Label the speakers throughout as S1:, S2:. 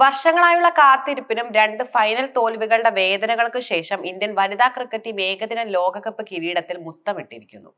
S1: വർഷങ്ങളായുള്ള കാത്തിരിപ്പിനും രണ്ട് ഫൈനൽ തോൽവികളുടെ വേദനകൾക്ക് ശേഷം ഇന്ത്യൻ വനിതാ ക്രിക്കറ്റ് ടീം ഏകദിന ലോകകപ്പ് കിരീടത്തിൽ മുത്തമിട്ടിരിക്കുന്നു.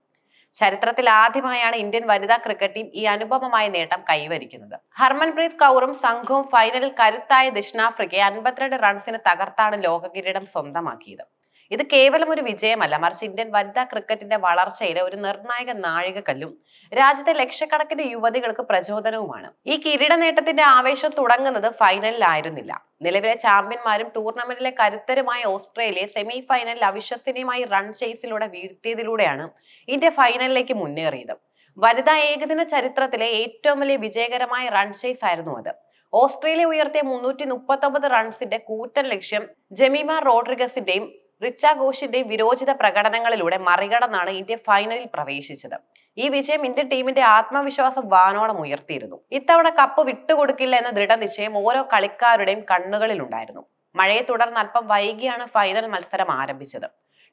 S1: ചരിത്രത്തിൽ ആദ്യമായാണ് ഇന്ത്യൻ വനിതാ ക്രിക്കറ്റ് ടീം ഈ അനുപമമായ നേട്ടം കൈവരിക്കുന്നത്. ഹർമൻപ്രീത് കൗറും സംഘവും ഫൈനലിൽ കരുത്തായ ദക്ഷിണാഫ്രിക്കയെ അൻപത്തിരണ്ട് റൺസിന് തകർത്താണ് ലോക കിരീടം സ്വന്തമാക്കിയത്. ഇത് കേവലം ഒരു വിജയമല്ല. മറിച്ച് ഇന്ത്യൻ വനിതാ ക്രിക്കറ്റിന്റെ വളർച്ചയിലെ ഒരു നിർണായക നാഴികക്കല്ലും രാജ്യത്തെ ലക്ഷക്കണക്കിന് യുവതികൾക്ക് പ്രചോദനവുമാണ്. ഈ കിരീട നേട്ടത്തിന്റെ ആവേശം തുടങ്ങുന്നത് ഫൈനലിലായിരുന്നില്ല. നിലവിലെ ചാമ്പ്യന്മാരും ടൂർണമെന്റിലെ കരുത്തരുമായ ഓസ്ട്രേലിയ സെമി ഫൈനലിൽ അവിശ്വസനീയമായി റൺ ചേസിലൂടെ വീഴ്ത്തിയതിലൂടെയാണ് ഇന്ത്യ ഫൈനലിലേക്ക് മുന്നേറിയത്. വനിതാ ഏകദിന ചരിത്രത്തിലെ ഏറ്റവും വലിയ വിജയകരമായ റൺ ചേസ് ആയിരുന്നു അത്. ഓസ്ട്രേലിയ ഉയർത്തിയ മുന്നൂറ്റി മുപ്പത്തി റൺസിന്റെ കൂറ്റൻ ലക്ഷ്യം ജമീമ റോഡ്രിഗസിന്റെയും റിച്ച ഘോഷിന്റെ വിരോചിത പ്രകടനങ്ങളിലൂടെ മറികടന്നാണ് ഇന്ത്യ ഫൈനലിൽ പ്രവേശിച്ചത്. ഈ വിജയം ഇന്ത്യൻ ടീമിന്റെ ആത്മവിശ്വാസം വാനോളം ഉയർത്തിയിരുന്നു. ഇത്തവണ കപ്പ് വിട്ടുകൊടുക്കില്ല എന്ന ദൃഢനിശ്ചയം ഓരോ കളിക്കാരുടെയും കണ്ണുകളിലുണ്ടായിരുന്നു. മഴയെ തുടർന്ന് അല്പം വൈകിയാണ് ഫൈനൽ മത്സരം ആരംഭിച്ചത്.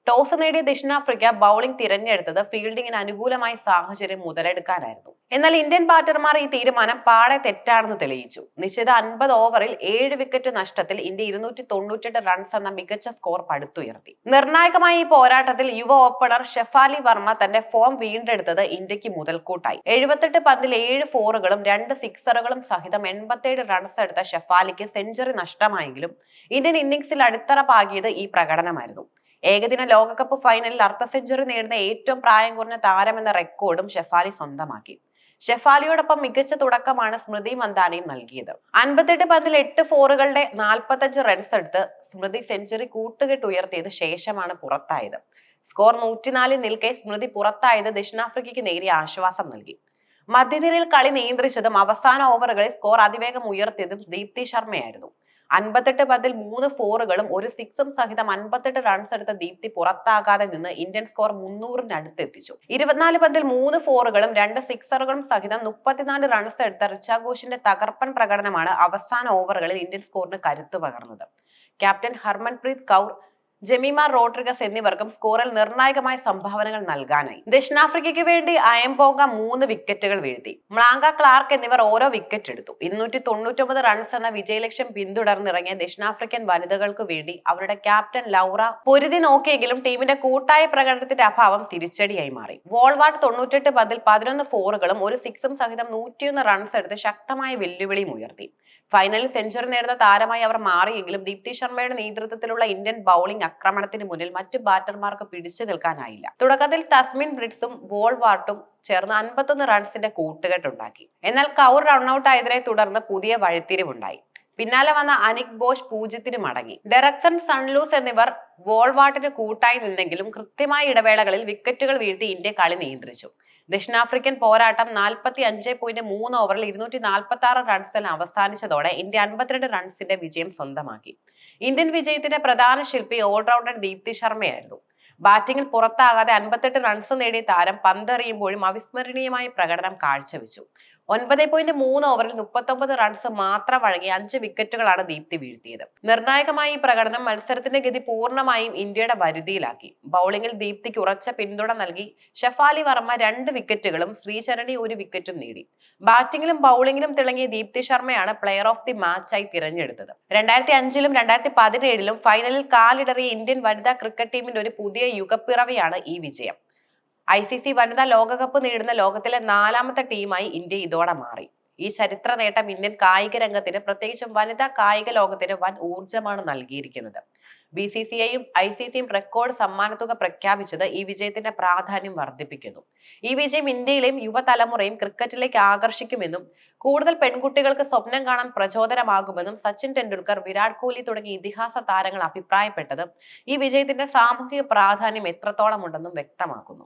S1: ടോസ് നേടിയ ദക്ഷിണാഫ്രിക്ക ബൗളിംഗ് തിരഞ്ഞെടുത്തത് ഫീൽഡിങ്ങിന് അനുകൂലമായ സാഹചര്യം മുതലെടുക്കാനായിരുന്നു. എന്നാൽ ഇന്ത്യൻ ബാറ്റർമാർ ഈ തീരുമാനം പാടെ തെറ്റാണെന്ന് തെളിയിച്ചു. നിശ്ചിത അൻപത് ഓവറിൽ ഏഴ് വിക്കറ്റ് നഷ്ടത്തിൽ ഇന്ത്യ ഇരുന്നൂറ്റി തൊണ്ണൂറ്റെട്ട് റൺസ് എന്ന മികച്ച സ്കോർ പടുത്തുയർത്തി. നിർണായകമായ ഈ പോരാട്ടത്തിൽ യുവ ഓപ്പണർ ഷെഫാലി വർമ്മ തന്റെ ഫോം വീണ്ടെടുത്തത് ഇന്ത്യയ്ക്ക് മുതൽക്കൂട്ടായി. എഴുപത്തെട്ട് പന്തിൽ ഏഴ് ഫോറുകളും രണ്ട് സിക്സറുകളും സഹിതം എൺപത്തേഴ് റൺസ് എടുത്ത ഷെഫാലിക്ക് സെഞ്ചുറി നഷ്ടമായെങ്കിലും ഇന്ത്യൻ ഇന്നിംഗ്സിൽ അടിത്തറ പാകിയത് ഈ പ്രകടനമായിരുന്നു. ഏകദിന ലോകകപ്പ് ഫൈനലിൽ അർദ്ധ സെഞ്ചുറി നേടുന്ന ഏറ്റവും പ്രായം കുറഞ്ഞ താരമെന്ന റെക്കോർഡും ഷെഫാലി സ്വന്തമാക്കി. ഷെഫാലിയോടൊപ്പം മികച്ച തുടക്കമാണ് സ്മൃതി മന്ദാനയും നൽകിയത്. അൻപത്തെട്ട് പന്തിൽ എട്ട് ഫോറുകളുടെ നാൽപ്പത്തഞ്ച് റൺസ് എടുത്ത് സ്മൃതി സെഞ്ചുറി കൂട്ടുകെട്ട് ഉയർത്തിയത് ശേഷമാണ് പുറത്തായത്. സ്കോർ നൂറ്റിനാലിൽ നിൽക്കെ സ്മൃതി പുറത്തായത് ദക്ഷിണാഫ്രിക്കയ്ക്ക് നേരിയ ആശ്വാസം നൽകി. മധ്യനിരയിൽ കളി നിയന്ത്രിച്ചതും അവസാന ഓവറുകളിൽ സ്കോർ അതിവേഗം ഉയർത്തിയതും ദീപ്തി ശർമ്മയായിരുന്നു. അൻപത്തെട്ട് പന്തിൽ മൂന്ന് ഫോറുകളും ഒരു സിക്സും സഹിതം അൻപത്തെട്ട് റൺസ് എടുത്ത ദീപ്തി പുറത്താകാതെ നിന്ന് ഇന്ത്യൻ സ്കോർ മുന്നൂറിനടുത്ത് എത്തിച്ചു ഇരുപത്തിനാല് പന്തിൽ മൂന്ന് ഫോറുകളും രണ്ട് സിക്സറുകളും സഹിതം മുപ്പത്തിനാല് റൺസ് എടുത്ത റിച്ചാഘോഷിന്റെ തകർപ്പൻ പ്രകടനമാണ് അവസാന ഓവറുകളിൽ ഇന്ത്യൻ സ്കോറിന് കരുത്തു പകർന്നത്. ക്യാപ്റ്റൻ ഹർമൻപ്രീത് കൗർ ജമീമ റോഡ്രിഗസ് എന്നിവർക്കും സ്കോറിൽ നിർണായകമായ സംഭാവനകൾ നൽകാനായി. ദക്ഷിണാഫ്രിക്കയ്ക്ക് വേണ്ടി അയംപോങ്ക മൂന്ന് വിക്കറ്റുകൾ വീഴ്ത്തി. മ്ലാങ്ക ക്ലാർക്ക് എന്നിവർ ഓരോ വിക്കറ്റ് എടുത്തു. ഇരുന്നൂറ്റി തൊണ്ണൂറ്റൊമ്പത് റൺസ് എന്ന വിജയലക്ഷ്യം പിന്തുടർന്നിറങ്ങിയ ദക്ഷിണാഫ്രിക്കൻ വനിതകൾക്ക് വേണ്ടി അവരുടെ ക്യാപ്റ്റൻ ലൗറ പൊരുതി നോക്കിയെങ്കിലും ടീമിന്റെ കൂട്ടായ പ്രകടനത്തിന്റെ അഭാവം തിരിച്ചടിയായി മാറി. വോൾവാർഡ് തൊണ്ണൂറ്റെട്ട് പന്തിൽ പതിനൊന്ന് ഫോറുകളും ഒരു സിക്സും സഹിതം നൂറ്റിയൊന്ന് റൺസ് എടുത്ത് ശക്തമായ വെല്ലുവിളിയും ഉയർത്തി. ഫൈനലിൽ സെഞ്ചുറി നേടുന്ന താരമായി അവർ മാറിയെങ്കിലും ദീപ്തി ശർമ്മയുടെ നേതൃത്വത്തിലുള്ള ഇന്ത്യൻ ബൗളിംഗ് ആക്രമണത്തിന് മുന്നിൽ മറ്റു ബാറ്റർമാർക്ക് പിടിച്ചു നിൽക്കാനായില്ല. തുടക്കത്തിൽ തസ്മിൻ ബ്രിഡ്സും വോൾവാർട്ടും ചേർന്ന് അൻപത്തൊന്ന് റൺസിന്റെ കൂട്ടുകെട്ടുണ്ടാക്കി എന്നാൽ കൗർ റൺഔട്ട് ആയതിനെ തുടർന്ന് പുതിയ വഴിത്തിരിവുണ്ടായി പിന്നാലെ വന്ന അനിക് ബോഷ് പൂജ്യത്തിന് മടങ്ങി. ഡെറക്സൺ സൺലൂസ് എന്നിവർ വോൾവാട്ടിന് കൂട്ടായി നിന്നെങ്കിലും കൃത്യമായ ഇടവേളകളിൽ വിക്കറ്റുകൾ വീഴ്ത്തി ഇന്ത്യ കളി നിയന്ത്രിച്ചു. ദക്ഷിണാഫ്രിക്കൻ പോരാട്ടം നാൽപ്പത്തി അഞ്ച് പോയിന്റ് മൂന്ന് ഓവറിൽ ഇരുന്നൂറ്റി നാൽപ്പത്തി ആറ് റൺസിൽ അവസാനിച്ചതോടെ ഇന്ത്യ അൻപത്തിരണ്ട് റൺസിന്റെ വിജയം സ്വന്തമാക്കി. ഇന്ത്യൻ വിജയത്തിന്റെ പ്രധാന ശില്പി ഓൾറൗണ്ടർ ദീപ്തി ശർമ്മയായിരുന്നു. ബാറ്റിംഗിൽ പുറത്താകാതെ അൻപത്തെട്ട് റൺസ് നേടിയ താരം പന്തെറിയുമ്പോഴും അവിസ്മരണീയമായ പ്രകടനം കാഴ്ചവെച്ചു. ഒൻപത് പോയിന്റ് മൂന്ന് ഓവറിൽ മുപ്പത്തൊമ്പത് റൺസ് മാത്രം വഴങ്ങി അഞ്ച് വിക്കറ്റുകളാണ് ദീപ്തി വീഴ്ത്തിയത്. നിർണായകമായ ഈ പ്രകടനം മത്സരത്തിന്റെ ഗതി പൂർണമായും ഇന്ത്യയുടെ വരുതിയിലാക്കി. ബൗളിംഗിൽ ദീപ്തിക്ക് ഉറച്ച പിന്തുണ നൽകി. ഷെഫാലി വർമ്മ രണ്ട് വിക്കറ്റുകളും ശ്രീചരണി ഒരു വിക്കറ്റും നേടി. ബാറ്റിംഗിലും ബൗളിംഗിലും തിളങ്ങിയ ദീപ്തി ശർമ്മയാണ് പ്ലെയർ ഓഫ് ദി മാച്ചായി തിരഞ്ഞെടുത്തത്. രണ്ടായിരത്തി അഞ്ചിലും രണ്ടായിരത്തി പതിനേഴിലും ഫൈനലിൽ കാലിടറിയ ഇന്ത്യൻ വനിതാ ക്രിക്കറ്റ് ടീമിന്റെ ഒരു പുതിയ യുഗപ്പിറവിയാണ് ഈ വിജയം. ഐ സി സി വനിതാ ലോകകപ്പ് നേടുന്ന ലോകത്തിലെ നാലാമത്തെ ടീമായി ഇന്ത്യ ഇതോടെ മാറി. ഈ ചരിത്ര നേട്ടം ഇന്ത്യൻ കായിക രംഗത്തിന് പ്രത്യേകിച്ചും വനിതാ കായിക ലോകത്തിന് വൻ ഊർജമാണ് നൽകിയിരിക്കുന്നത്. ബി സി സി ഐയും ഐ സി സിയും റെക്കോർഡ് സമ്മാനത്തുക പ്രഖ്യാപിച്ചത് ഈ വിജയത്തിന്റെ പ്രാധാന്യം വർദ്ധിപ്പിക്കുന്നു. ഈ വിജയം ഇന്ത്യയിലെയും യുവതലമുറയും ക്രിക്കറ്റിലേക്ക് ആകർഷിക്കുമെന്നും കൂടുതൽ പെൺകുട്ടികൾക്ക് സ്വപ്നം കാണാൻ പ്രചോദനമാകുമെന്നും സച്ചിൻ ടെണ്ടുൽക്കർ വിരാട് കോഹ്ലി തുടങ്ങിയ ഇതിഹാസ താരങ്ങൾ അഭിപ്രായപ്പെട്ടതും ഈ വിജയത്തിന്റെ സാമൂഹിക പ്രാധാന്യം എത്രത്തോളം ഉണ്ടെന്നും വ്യക്തമാക്കുന്നു.